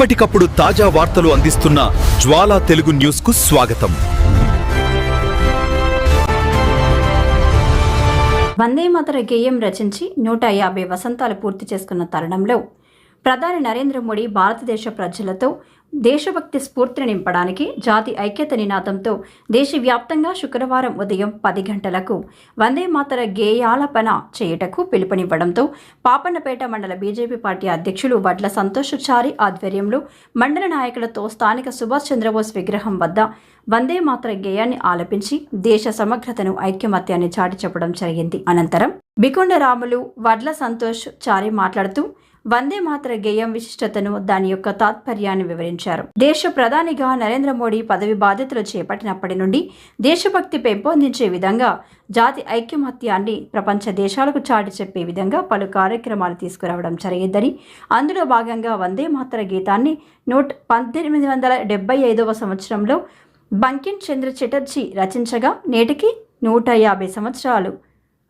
ఎప్పటికప్పుడు తాజా వార్తలు అందిస్తున్న జ్వాలా తెలుగు న్యూస్కు స్వాగతం. వందే మాతర గేయం రచించి నూట యాభై వసంతాలు పూర్తి చేసుకున్న తరుణంలో ప్రధాని నరేంద్ర మోడీ భారతదేశ ప్రజలతో దేశభక్తి స్ఫూర్తిని నింపడానికి జాతి ఐక్యత నినాదంతో దేశవ్యాప్తంగా శుక్రవారం ఉదయం పది గంటలకు వందే మాతర గేయాలపన చేయుటకు పిలుపునివ్వడంతో పాపన్నపేట మండల బీజేపీ పార్టీ అధ్యక్షులు వడ్ల సంతోష్ చారి ఆధ్వర్యంలో మండల నాయకులతో స్థానిక సుభాష్ చంద్రబోస్ విగ్రహం వద్ద వందే మాతర గేయాన్ని ఆలపించి దేశ సమగ్రతను ఐక్యమత్యాన్ని చాటి చెప్పడం జరిగింది. అనంతరం బికొండ రాములు వడ్ల సంతోష్ చారి మాట్లాడుతూ వందే మాత్ర గేయం విశిష్టతను దాని యొక్క తాత్పర్యాన్ని వివరించారు. దేశ ప్రధానిగా నరేంద్ర మోడీ పదవి బాధ్యతలు చేపట్టినప్పటి నుండి దేశభక్తి పెంపొందించే విధంగా జాతి ఐక్యమత్యాన్ని ప్రపంచ దేశాలకు చాటి చెప్పే విధంగా పలు కార్యక్రమాలు తీసుకురావడం జరిగిందని అందులో భాగంగా వందే మాత్ర గీతాన్ని నూట పద్దెనిమిది వందల డెబ్బై ఐదవ సంవత్సరంలో బంకిం చంద్ర చటర్జీ రచించగా నేటికి నూట యాభై సంవత్సరాలు.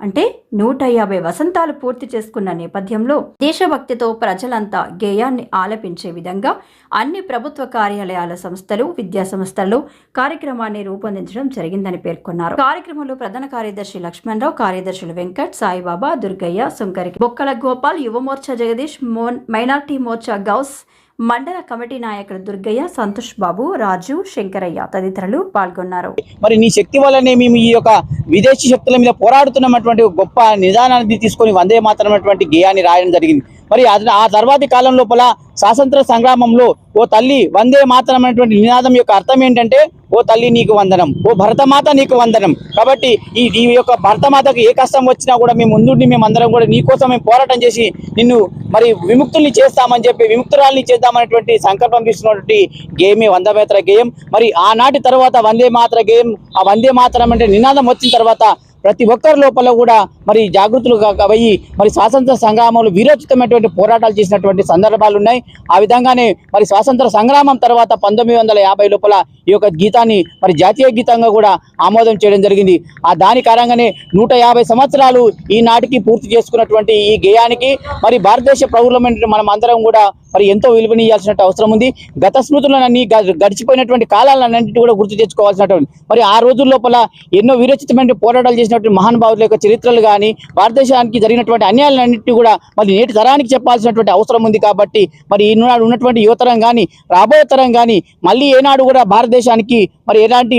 అంటే నూట యాభై వసంతాలు పూర్తి చేసుకున్న నేపథ్యంలో దేశభక్తితో ప్రజలంతా గేయాన్ని ఆలపించే విధంగా అన్ని ప్రభుత్వ కార్యాలయాల సంస్థలు విద్యా సంస్థల్లో కార్యక్రమాన్ని రూపొందించడం జరిగిందని పేర్కొన్నారు. కార్యక్రమంలో ప్రధాన కార్యదర్శి లక్ష్మణరావు కార్యదర్శులు వెంకట్ సాయిబాబా దుర్గయ్య సుంకరికి బొక్కల గోపాల్ యువమోర్చా జగదీష్ మోన్ మైనార్టీ మోర్చా గౌస్ మండల కమిటీ నాయకులు దుర్గయ్య సంతోష్ బాబు రాజు శంకరయ్య తదితరులు పాల్గొన్నారు. మరి నీ శక్తి వల్లనే మేము ఈ యొక్క విదేశీ శక్తుల మీద పోరాడుతున్నటువంటి గొప్ప నిదానాన్ని తీసుకొని వందే మాత్రమైనటువంటి గేయాన్ని రాయడం జరిగింది. మరి అది- ఆ తర్వాతి కాలం లోపల స్వాతంత్ర సంగ్రామంలో ఓ తల్లి వందే మాత్రమైనటువంటి నినాదం యొక్క అర్థం ఏంటంటే ఓ తల్లి నీకు వందనం ఓ భరతమాత నీకు వందనం. కాబట్టి ఈ ఈ యొక్క భరతమాతకు ఏ కష్టం వచ్చినా కూడా మేము ముందుండి మేము అందరం కూడా నీకోసం మేము పోరాటం చేసి నిన్ను మరి విముక్తుల్ని చేస్తామని చెప్పి విముక్తురాల్ని చేద్దామనేటువంటి సంకల్పం తీసుకున్నటువంటి గేమే వందే మాతర గేయం మరి ఆనాటి తర్వాత వందే మాత్ర గేయం ఆ వందే మాత్రం అంటే నినాదం వచ్చిన తర్వాత ప్రతి ఒక్కరి లోపల కూడా మరి జాగృతులు అయ్యి మరి స్వాతంత్ర సంగ్రామంలో వీరోచితమైనటువంటి పోరాటాలు చేసినటువంటి సందర్భాలు ఉన్నాయి. ఆ విధంగానే మరి స్వాతంత్ర సంగ్రామం తర్వాత పంతొమ్మిది వందల యాభై లోపల ఈ యొక్క గీతాన్ని మరి జాతీయ గీతంగా కూడా ఆమోదం చేయడం జరిగింది. ఆ దాని కారణంగానే నూట యాభై సంవత్సరాలు ఈనాటికి పూర్తి చేసుకున్నటువంటి ఈ గేయానికి మరి భారతదేశ పౌరులమైన మనం అందరం కూడా మరి ఎంతో విలువనియాల్సిన అవసరం ఉంది. గత స్మృతులన్నీ గడిచిపోయినటువంటి కాలాలన్నింటినీ కూడా గుర్తు తెచ్చుకోవాల్సినటువంటి మరి ఆ రోజుల లోపల ఎన్నో వీరోచితమైన పోరాటాలు చేసినటువంటి మహానుభావుల యొక్క చరిత్రలు కానీ భారతదేశానికి జరిగినటువంటి అన్యాయాలన్నింటినీ కూడా మరి నేటి తరానికి చెప్పాల్సినటువంటి అవసరం ఉంది కాబట్టి మరి ఈనాడు ఉన్నటువంటి యువతరం కానీ రాబోయే తరం కానీ మళ్ళీ ఏనాడు కూడా భారతదేశానికి మరి ఎలాంటి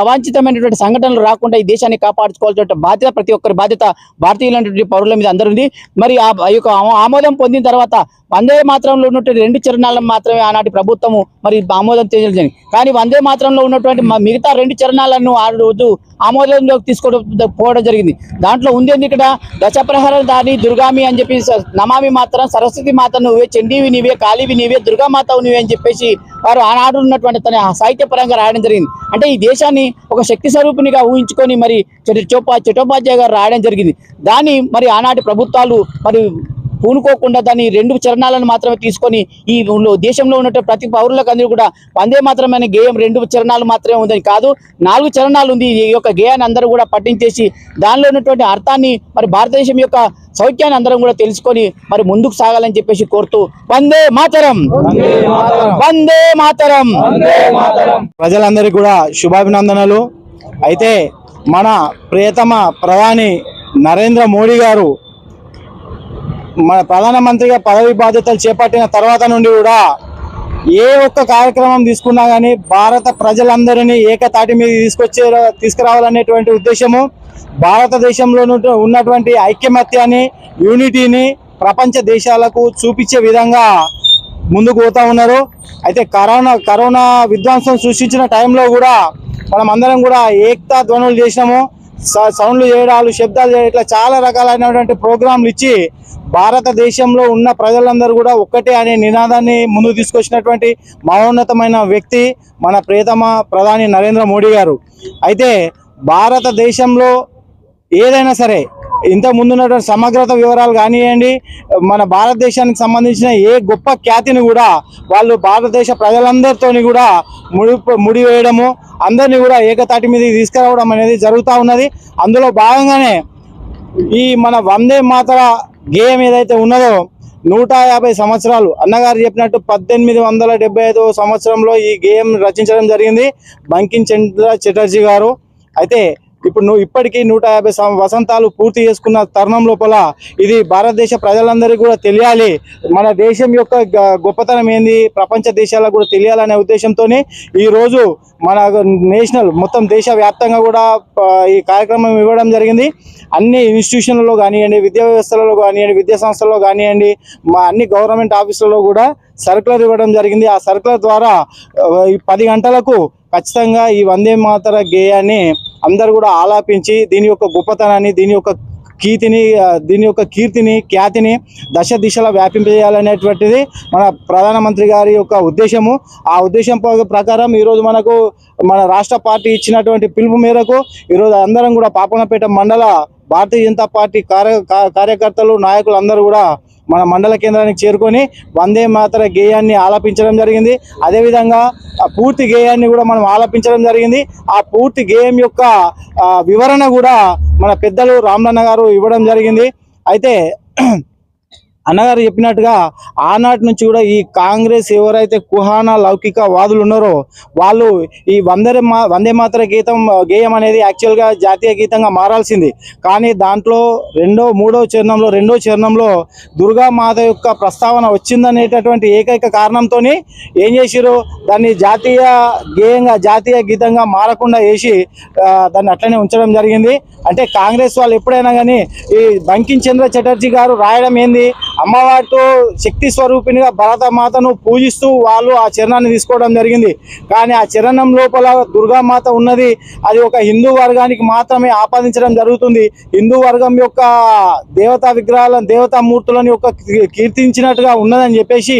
అవాంఛితమైనటువంటి సంఘటనలు రాకుండా ఈ దేశాన్ని కాపాడుకోవాల్సిన బాధ్యత ప్రతి ఒక్కరి బాధ్యత భారతీయులైనటువంటి పౌరుల మీద అందరుంది మరి ఆ యొక్క ఆమోదం పొందిన తర్వాత వందే మాత్రంలో ఉన్నటువంటి రెండు చరణాలను మాత్రమే ఆనాటి ప్రభుత్వము మరి ఆమోదం తెలియజేసింది. కానీ వందే మాత్రంలో ఉన్నటువంటి మిగతా రెండు చరణాలను ఆ రోజు ఆమోదంలోకి తీసుకోవడం పోవడం జరిగింది. దాంట్లో ఉంది ఇక్కడ? దశప్రహర దాని దుర్గామి అని చెప్పి నమామి మాత్రం సరస్వతి మాత నువ్వే చండీవి నీవే కాళీవి నీవే దుర్గామాత నువ్వే అని చెప్పేసి వారు ఆనాడు ఉన్నటువంటి తన సాహిత్యపరంగా రాయడం జరిగింది. అంటే ఈ దేశాన్ని ఒక శక్తి స్వరూపినిగా ఊహించుకొని మరి చటోపా చోపా చటోపాధ్యాయ గారు రాయడం జరిగింది. దాన్ని మరి ఆనాటి ప్రభుత్వాలు మరి పూనుకోకుండా దాన్ని రెండు చరణాలను మాత్రమే తీసుకొని ఈ దేశంలో ఉన్నటువంటి ప్రతి పౌరులకు అందరూ కూడా వందే మాత్రమైన గేయం రెండు చరణాలు మాత్రమే ఉందని కాదు నాలుగు చరణాలు ఉంది ఈ యొక్క గేయాన్ని అందరూ కూడా పఠించేసి దానిలో ఉన్నటువంటి అర్థాన్ని మరి భారతదేశం యొక్క సౌఖ్యాన్ని అందరం కూడా తెలుసుకొని మరి ముందుకు సాగాలని చెప్పేసి కోరుతూ వందే మాతరం. వందే మాతరం. ప్రజలందరికీ కూడా శుభాభినందనలు. అయితే మన ప్రియతమ ప్రధాని నరేంద్ర మోడీ గారు మన ప్రధానమంత్రిగా పదవి బాధ్యతలు చేపట్టిన తర్వాత నుండి కూడా ఏ ఒక్క కార్యక్రమం తీసుకున్నా కానీ భారత ప్రజలందరినీ ఏకతాటి మీద తీసుకొచ్చే తీసుకురావాలనేటువంటి ఉద్దేశము భారతదేశంలో ఉన్నటువంటి ఐక్యమత్యాన్ని యూనిటీని ప్రపంచ దేశాలకు చూపించే విధంగా ముందుకు పోతా ఉన్నారు. అయితే కరోనా కరోనా విధ్వంసం సృష్టించిన టైంలో కూడా మనం అందరం కూడా ఏకతా ధ్వనులు చేసినాము. సౌండ్లు చేయడాలు శబ్దాలు చేయడం ఇట్లా చాలా రకాలైనటువంటి ప్రోగ్రాంలు ఇచ్చి భారతదేశంలో ఉన్న ప్రజలందరూ కూడా ఒక్కటే అనే నినాదాన్ని ముందుకు తీసుకొచ్చినటువంటి మహోన్నతమైన వ్యక్తి మన ప్రియతమ ప్రధాని నరేంద్ర మోడీ గారు. అయితే భారతదేశంలో ఏదైనా సరే ఇంత ముందున్నటువంటి సమగ్రత వివరాలు కానివ్వండి మన భారతదేశానికి సంబంధించిన ఏ గొప్ప ఖ్యాతిని కూడా వాళ్ళు భారతదేశ ప్రజలందరితోని కూడా ముడి ముడి వేయడము అందరినీ కూడా ఏకతాటి మీదకి తీసుకురావడం అనేది జరుగుతూ ఉన్నది. అందులో భాగంగానే ఈ మన వందే మాతర గేయం ఏదైతే ఉన్నదో నూట యాభై సంవత్సరాలు అన్నగారు చెప్పినట్టు పద్దెనిమిది వందల డెబ్బై ఐదవ సంవత్సరంలో ఈ గేయం రచించడం జరిగింది. బంకిం చంద్ర చటర్జీ గారు. అయితే ఇప్పుడు నువ్వు ఇప్పటికీ నూట యాభై వసంతాలు పూర్తి చేసుకున్న తరుణం లోపల ఇది భారతదేశ ప్రజలందరికీ కూడా తెలియాలి. మన దేశం యొక్క గ- గొప్పతనం ఏంది? ప్రపంచ దేశాలకు కూడా తెలియాలనే ఉద్దేశంతో ఈ రోజు మన నేషనల్ మొత్తం దేశవ్యాప్తంగా కూడా ఈ కార్యక్రమం ఇవ్వడం జరిగింది. అన్ని ఇన్స్టిట్యూషన్లలో కానివ్వండి విద్యా వ్యవస్థలలో కానివ్వండి విద్యా సంస్థల్లో కానివ్వండి మా అన్ని గవర్నమెంట్ ఆఫీసులలో కూడా సర్కులర్ ఇవ్వడం జరిగింది. ఆ సర్కులర్ ద్వారా ఈ పది గంటలకు ఖచ్చితంగా ఈ వందే మాతర గేయాన్ని అందరూ కూడా ఆలాపించి దీని యొక్క గొప్పతనాన్ని దీని యొక్క కీర్తిని దీని యొక్క కీర్తిని ఖ్యాతిని దశ దిశలా వ్యాపింపజేయాలనేటువంటిది మన ప్రధానమంత్రి గారి యొక్క ఉద్దేశము. ఆ ఉద్దేశం ప్రకారం ఈరోజు మనకు మన రాష్ట్ర పార్టీ ఇచ్చినటువంటి పిలుపు మేరకు ఈరోజు అందరం కూడా పాపనపేట మండల భారతీయ జనతా పార్టీ కార్య కార్యకర్తలు నాయకులు అందరూ కూడా మన మండల కేంద్రానికి చేరుకొని వందే మాతర గేయాన్ని ఆలపించడం జరిగింది. అదేవిధంగా ఆ పూర్తి గేయాన్ని కూడా మనం ఆలపించడం జరిగింది. ఆ పూర్తి గేయం యొక్క వివరణ కూడా మన పెద్దలు రామన్న గారు ఇవ్వడం జరిగింది. అయితే అన్నగారు చెప్పినట్టుగా ఆనాటి నుంచి కూడా ఈ కాంగ్రెస్ ఎవరైతే కుహానా లౌకిక వాదులు ఉన్నారో వాళ్ళు ఈ వందే మా వందే మాత్ర గీతం గేయం అనేది యాక్చువల్గా జాతీయ గీతంగా మారాల్సింది. కానీ దాంట్లో రెండో మూడో చరణంలో రెండో చరణంలో దుర్గామాత యొక్క ప్రస్తావన వచ్చిందనేటటువంటి ఏకైక కారణంతో ఏం చేసిరు దాన్ని జాతీయ గేయంగా జాతీయ గీతంగా మారకుండా వేసి దాన్ని అట్లనే ఉంచడం జరిగింది. అంటే కాంగ్రెస్ వాళ్ళు ఎప్పుడైనా కానీ ఈ బంకిం చంద్ర చటర్జీ గారు రాయడం ఏంది? అమ్మవారితో శక్తి స్వరూపిణిగా భరత మాతను పూజిస్తూ వాళ్ళు ఆ చరణాన్ని తీసుకోవడం జరిగింది. కానీ ఆ చరణం లోపల దుర్గామాత ఉన్నది. అది ఒక హిందూ వర్గానికి మాత్రమే ఆపాదించడం జరుగుతుంది. హిందూ వర్గం యొక్క దేవతా విగ్రహాలను దేవతా మూర్తులను యొక్క కీర్తించినట్టుగా ఉన్నదని చెప్పేసి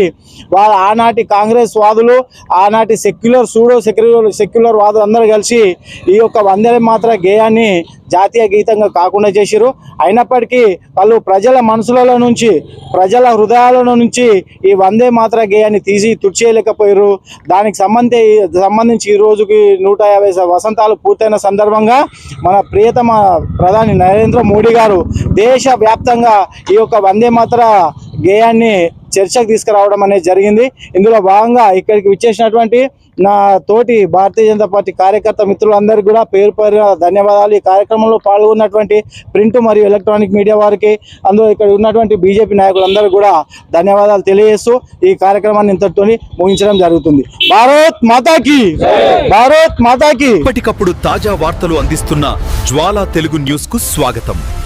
వాళ్ళ ఆనాటి కాంగ్రెస్ వాదులు ఆనాటి సెక్యులర్ సూడో సెక్యులర్ సెక్యులర్ వాదులు అందరూ కలిసి ఈ యొక్క వందే మాత్ర గేయాన్ని జాతీయ గీతంగా కాకుండా చేసిరు అయినప్పటికీ వాళ్ళు ప్రజల మనసులలో నుంచి ప్రజల హృదయాల నుంచి ఈ వందే మాత్ర గేయాన్ని తీసి తుడిచేయలేకపోయారు దానికి సంబంధి సంబంధించి ఈ రోజుకి నూట యాభై వసంతాలు పూర్తయిన సందర్భంగా మన ప్రియతమ ప్రధాని నరేంద్ర మోడీ గారు దేశ వ్యాప్తంగా ఈ యొక్క వందే మాత్ర గేయాన్ని చర్చకు తీసుకురావడం అనేది జరిగింది. ఇందులో భాగంగా ఇక్కడికి విచ్చేసినటువంటి నా తోటి భారతీయ జనతా పార్టీ కార్యకర్త మిత్రులందరికీ కూడా పేరు పేరు ధన్యవాదాలు. ఈ కార్యక్రమంలో పాల్గొన్నటువంటి ప్రింట్ మరియు ఎలక్ట్రానిక్ మీడియా వారికి అందులో ఇక్కడ ఉన్నటువంటి బీజేపీ నాయకులందరూ కూడా ధన్యవాదాలు తెలియజేస్తూ ఈ కార్యక్రమాన్ని ఇంతటితో ముగించడం జరుగుతుంది. భారత్ మాతాకి! భారత్ మాతాకి! ఇప్పటికప్పుడు తాజా వార్తలు అందిస్తున్న జ్వాలా తెలుగు న్యూస్కు స్వాగతం.